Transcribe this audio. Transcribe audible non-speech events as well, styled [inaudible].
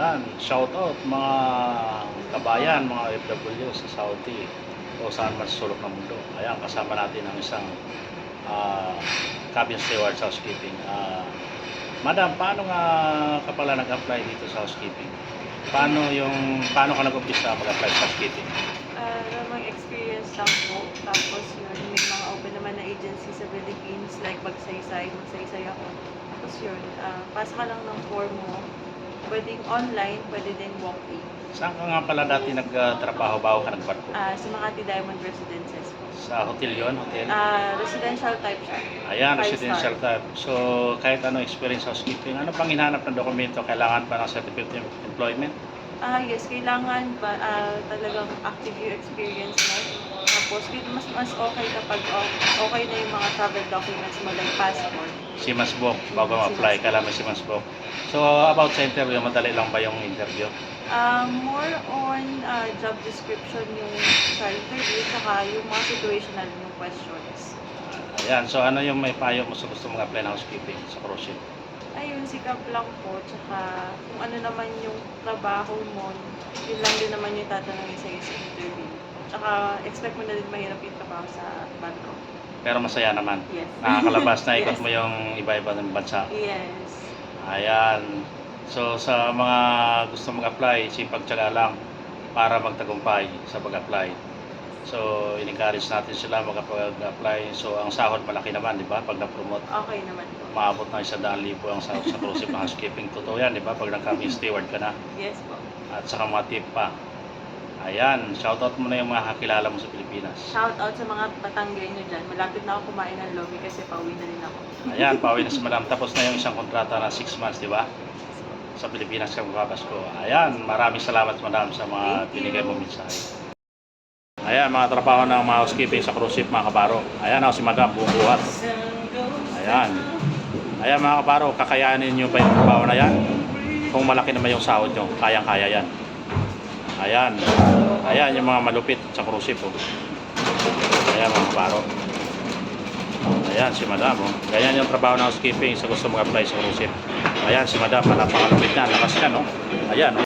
Ayan, shout out mga kabayan, mga FW sa Saudi o saan man sulok ng mundo. Ayan, kasama natin ang isang ah, cabin steward sa housekeeping. Ah, Madam, paano nga ka pala nag-apply dito sa housekeeping? Paano yung paano ka nag-umpisa mag-apply sa housekeeping? Ah, namang experience lang po. Tapos yun, may mga open naman na agency sa Philippines, like magsaysay, magsaysay ako. Tapos yun, ah, pasa ka lang ng form mo. Pwedeng online, pwede din walk-in. Saan ka nga pala dati nagtrabaho bago ka nagbarko? Ah, sa Makati Diamond Residences po. Sa hotel yon hotel? Ah, residential type siya. Ayan, Five residential type. So, kahit ano experience housekeeping, ano pang hinahanap ng dokumento? Kailangan pa ng certificate of employment? Ah, yes, kailangan ba ah, talagang active yung experience mo. Tapos, mas mas okay kapag o- okay na yung mga travel documents mo like passport. Si Mas Bok, bago ma-apply, kailangan may si Mas Bok. So, about sa interview, madali lang ba yung interview? Ah, more on ah, job description yung sa interview, saka yung mga situational yung questions. Ayan, so ano yung may payo mo sa gusto mong apply ng housekeeping sa cruise ship? Ayun, sikap lang po, tsaka kung ano naman yung trabaho mo, yun lang din naman yung tatanungin sa'yo sa interview. Tsaka expect mo na din mahirap yung trabaho sa Bangkok. Pero masaya naman. Yes. Nakakalabas na [laughs] ikot Yes. mo yung iba-iba ng bansa. Yes. Ayan. So, sa mga gusto mag-apply, sipag tsaga lang para magtagumpay sa pag-apply. So, in-encourage natin sila mag-apply. So, ang sahod malaki naman, di ba? Pag na-promote, Okay naman po. maabot daan libo ang sahod sa cruise [laughs] ng housekeeping. Totoo yan, di ba? Pag nag-cabin steward ka na. Yes po. At saka mga tip pa. Ayan, shoutout mo na yung mga kakilala mo sa Pilipinas. Shout out sa mga Batanggay nyo dyan. Malapit na ako kumain ng lomi kasi pauwi na rin ako. Ayan, [laughs] pauwi na si Madam. Tapos na yung isang kontrata na 6 months, di ba? Sa Pilipinas ka magpapasko. Ayan, maraming salamat Madam sa mga Thank binigay mo mensahe. Ayan, mga trabaho ng mga housekeeping sa cruise ship, mga kabaro. Ayan ako si Madam, buong buhat. Ayan. Ayan mga kabaro, kakayanin nyo ba yung trabaho na yan? Kung malaki naman yung sahod nyo, kayang-kaya yan. Ayan. Ayan yung mga malupit sa cruise ship. Oh. Ayan mga kabaro. Ayan si Madam. Oh. Ganyan yung trabaho ng housekeeping sa gusto mag-apply sa cruise ship. Ayan si Madam, napakalupit na. Lakas niya, no? Ayan, oh.